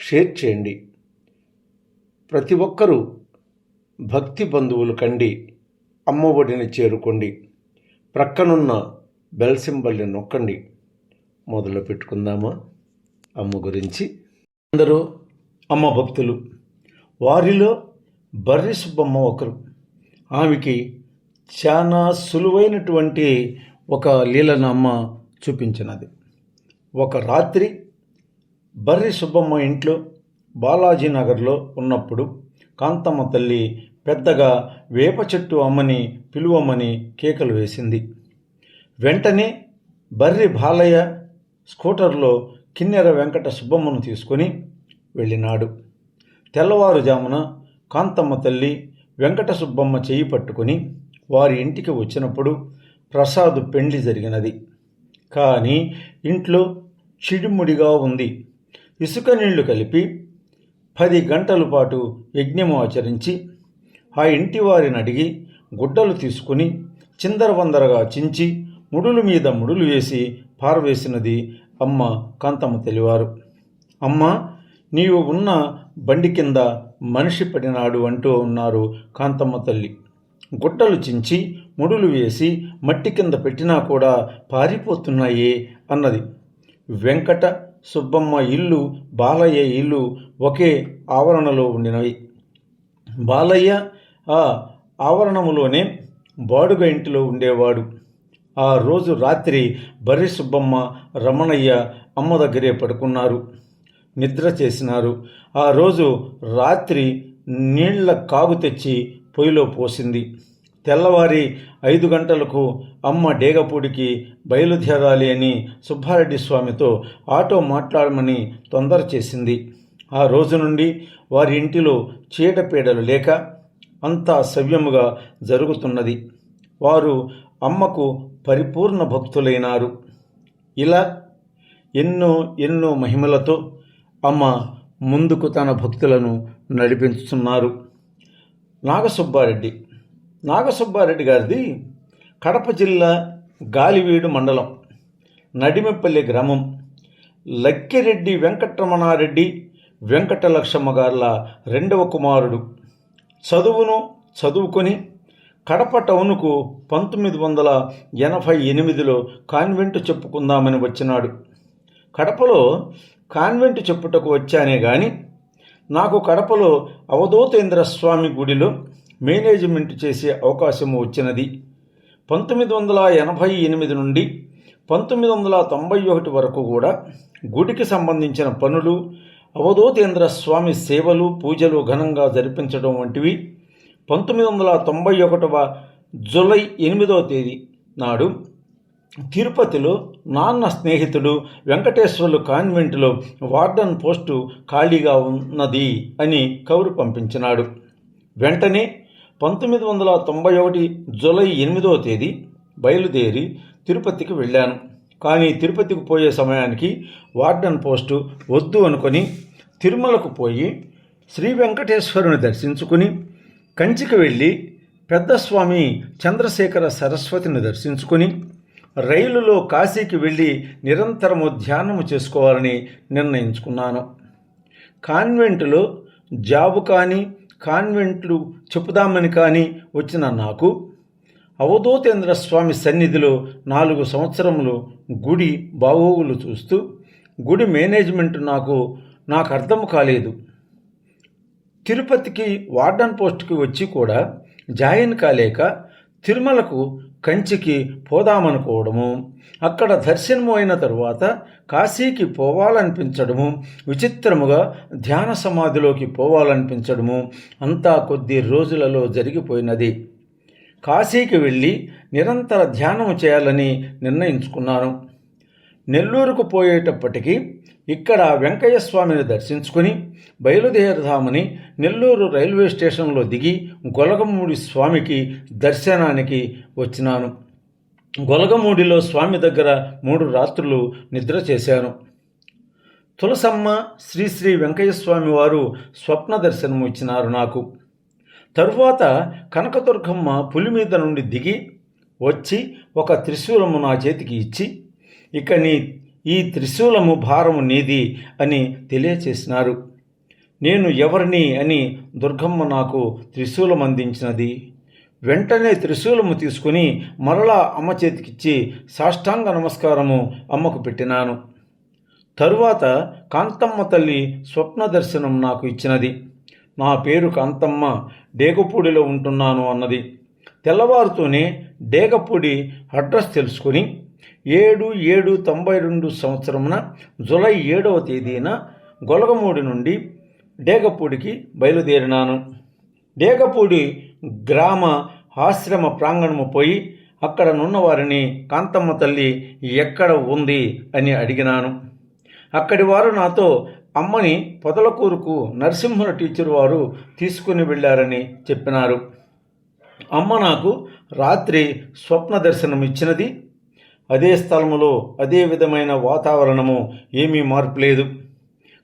Share చేయండి. ప్రతి ఒక్కరూ భక్తి బంధువులు కండి అమ్మఒడిని చేరుకోండి ప్రక్కనున్న బెల్ సింబల్ని నొక్కండి. మొదలు పెట్టుకుందామా? అమ్మ గురించి. అందరూ అమ్మ భక్తులు వారిలో బర్రి సుబ్బమ్మ ఒకరు. ఆమెకి చాలా సులువైనటువంటి ఒక లీలను అమ్మ చూపించినది. ఒక రాత్రి బర్రి సుబ్బమ్మ ఇంట్లో బాలాజీ నగర్లో ఉన్నప్పుడు కాంతమ్మ తల్లి పెద్దగా వేప చెట్టు అమ్మని పిలువమని కేకలు వేసింది. వెంటనే బర్రి బాలయ్య స్కూటర్లో కిన్నెర వెంకట సుబ్బమ్మను తీసుకొని వెళ్ళినాడు. తెల్లవారుజామున కాంతమ్మ తల్లి వెంకట సుబ్బమ్మ చేయి పట్టుకుని వారి ఇంటికి వచ్చినప్పుడు ప్రసాద్ పెండ్లి జరిగినది. కానీ ఇంట్లో చిడిముడిగా ఉంది. ఇసుక నీళ్ళు కలిపి పది గంటల పాటు యజ్ఞము ఆచరించి ఆ ఇంటి వారిని అడిగి గుడ్డలు తీసుకుని చిందరవందరగా చించి ముడుల మీద ముడులు వేసి పారవేసినది అమ్మ కాంతమ్మ తెలివారు. అమ్మ నీవు ఉన్న బండి కింద మనిషి పడినాడు అంటూ ఉన్నారు కాంతమ్మ తల్లి. గుట్టలు చించి ముడులు వేసి మట్టి కింద పెట్టినా కూడా పారిపోతున్నాయే అన్నది. వెంకట సుబ్బమ్మ ఇల్లు బాలయ్య ఇల్లు ఒకే ఆవరణలో ఉండినవి. బాలయ్య ఆ ఆవరణములోనే బాడుగ ఇంటిలో ఉండేవాడు. ఆ రోజు రాత్రి బర్రి సుబ్బమ్మ రమణయ్య అమ్మ దగ్గరే పడుకున్నారు. నిద్ర చేసినారు. ఆ రోజు రాత్రి నీళ్ళ కాగు తెచ్చి పొయ్యిలో పోసింది. తెల్లవారి ఐదు గంటలకు అమ్మ డేగపూడికి బయలుదేరాలి అని సుబ్బారెడ్డి స్వామితో ఆటో మాట్లాడమని తొందర చేసింది. ఆ రోజు నుండి వారి ఇంటిలో చీడపీడలు లేక అంతా సవ్యముగా జరుగుతున్నది. వారు అమ్మకు పరిపూర్ణ భక్తులైనారు. ఇలా ఎన్నో ఎన్నో మహిమలతో అమ్మ ముందుకు తన భక్తులను నడిపించుతున్నారు నాగసుబ్బారెడ్డి. నాగసుబ్బారెడ్డి గారిది కడప జిల్లా గాలివీడు మండలం నడిమెపల్లి గ్రామం. లక్కిరెడ్డి వెంకటరమణారెడ్డి వెంకటలక్ష్మ గార్ల రెండవ కుమారుడు. చదువును చదువుకొని కడప టౌన్కు పంతొమ్మిది వందల ఎనభై ఎనిమిదిలో కాన్వెంట్ చెప్పుకుందామని వచ్చినాడు. కడపలో కాన్వెంట్ చెప్పుటకు వచ్చానే గాని నాకు కడపలో అవధూతేంద్ర స్వామి గుడిలో మేనేజ్మెంట్ చేసే అవకాశం వచ్చినది. పంతొమ్మిది వందల ఎనభై ఎనిమిది నుండి పంతొమ్మిది వందల తొంభై ఒకటి వరకు కూడా గుడికి సంబంధించిన పనులు అవధూతేంద్ర స్వామి సేవలు పూజలు ఘనంగా జరిపించడం వంటివి పంతొమ్మిది వందల తొంభై ఒకటవ జూలై ఎనిమిదవ తేదీ నాడు తిరుపతిలో నాన్న స్నేహితుడు వెంకటేశ్వర్లు కాన్వెంట్లో వార్డన్ పోస్టు ఖాళీగా ఉన్నది అని కౌరు పంపించినాడు. వెంటనే పంతొమ్మిది వందల తొంభై ఒకటి జూలై ఎనిమిదవ తేదీ బయలుదేరి తిరుపతికి వెళ్ళాను. కానీ తిరుపతికి పోయే సమయానికి వార్డన్ పోస్టు వద్దు అనుకొని తిరుమలకు పోయి శ్రీ వెంకటేశ్వరుని దర్శించుకుని కంచికి వెళ్ళి పెద్దస్వామి చంద్రశేఖర సరస్వతిని దర్శించుకొని రైలులో కాశీకి వెళ్ళి నిరంతరము ధ్యానము చేసుకోవాలని నిర్ణయించుకున్నాను. కాన్వెంటులో జాబు కానీ కాన్వెంట్లు చెప్పుదామని కానీ వచ్చిన నాకు అవధూతేంద్ర స్వామి సన్నిధిలో నాలుగు సంవత్సరములు గుడి బాగోగులు చూస్తూ గుడి మేనేజ్మెంట్ నాకు నాకు అర్థం కాలేదు. తిరుపతికి వార్డన్ పోస్ట్కి వచ్చి కూడా జాయిన్ కాలేక తిరుమలకు కంచికి పోదామనుకోవడము. అక్కడ దర్శనము అయిన తరువాత కాశీకి పోవాలనిపించడము. విచిత్రముగా ధ్యాన సమాధిలోకి పోవాలనిపించడము. అంతా కొద్ది రోజులలో జరిగిపోయినది. కాశీకి వెళ్ళి నిరంతర ధ్యానం చేయాలని నిర్ణయించుకున్నాను. నెల్లూరుకు పోయేటప్పటికీ ఇక్కడ వెంకయ్య స్వామిని దర్శించుకుని బయలుదేరదామని నెల్లూరు రైల్వే స్టేషన్లో దిగి గొలగమూడి స్వామికి దర్శనానికి వచ్చినాను. గొలగమూడిలో స్వామి దగ్గర మూడు రాత్రులు నిద్ర చేశాను. తులసమ్మ శ్రీశ్రీ వెంకయ్యస్వామి వెంకయ్య స్వామి వారు స్వప్న దర్శనం ఇచ్చినారు నాకు. తరువాత కనకదుర్గమ్మ పులి మీద నుండి దిగి వచ్చి ఒక త్రిశూలము నా చేతికి ఇచ్చి ఇక నీ ఈ త్రిశూలము భారము నీది అని తెలియచేసినారు. నేను ఎవరిని అని దుర్గమ్మ నాకు త్రిశూలం అందించినది వెంటనే త్రిశూలము తీసుకుని మరలా అమ్మ చేతికిచ్చి సాష్టాంగ నమస్కారము అమ్మకు పెట్టినాను. తరువాత కాంతమ్మ తల్లి స్వప్న దర్శనం నాకు ఇచ్చినది. నా పేరు కాంతమ్మ డేగపూడిలో ఉంటున్నాను అన్నది. తెల్లవారుతూనే డేగపూడి అడ్రస్ తెలుసుకుని ఏడు ఏడు తొంభై రెండు సంవత్సరమున జులై ఏడవ తేదీన గొలగమూడి నుండి డేగపూడికి బయలుదేరినాను. డేగపూడి గ్రామ ఆశ్రమ ప్రాంగణము పోయి అక్కడనున్న వారిని కాంతమ్మ తల్లి ఎక్కడ ఉంది? అని అడిగినాను. అక్కడి వారు నాతో అమ్మని పొదలకూరుకు నరసింహుల టీచర్ వారు తీసుకుని వెళ్ళారని చెప్పినారు. అమ్మ నాకు రాత్రి స్వప్న దర్శనం ఇచ్చినది అదే స్థలములో అదే విధమైన వాతావరణము ఏమీ మార్పు లేదు.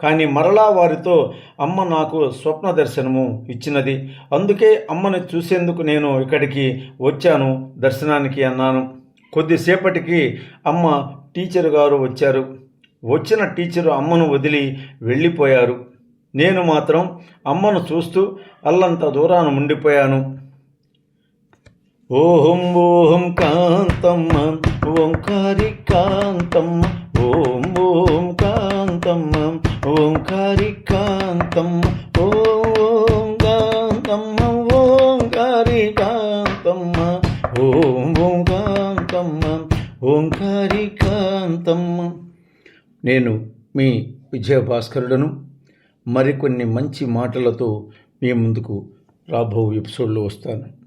కానీ మరలా వారితో అమ్మ నాకు స్వప్న దర్శనము ఇచ్చినది. అందుకే అమ్మని చూసేందుకు నేను ఇక్కడికి వచ్చాను దర్శనానికి అన్నాను. కొద్దిసేపటికి అమ్మ టీచర్ గారు వచ్చారు. వచ్చిన టీచరు అమ్మను వదిలి వెళ్ళిపోయారు. నేను మాత్రం అమ్మను చూస్తూ అల్లంత దూరాన ఉండిపోయాను. ఓహం ఓహం కాంతమ్మ ఓంకారి కాంతమ్మ ఓం ఓం కాంతమ్మ ఓంకారి కాంతమ్మ ఓం కాంతమ్మ ఓంకారి కాంతమ్మ ఓం ఓం కాంతమ్మ ఓంకారి కాంతమ్మ. నేను మీ విజయభాస్కరుడను మరికొన్ని మంచి మాటలతో మీ ముందుకు రాబో ఎపిసోడ్లో వస్తాను.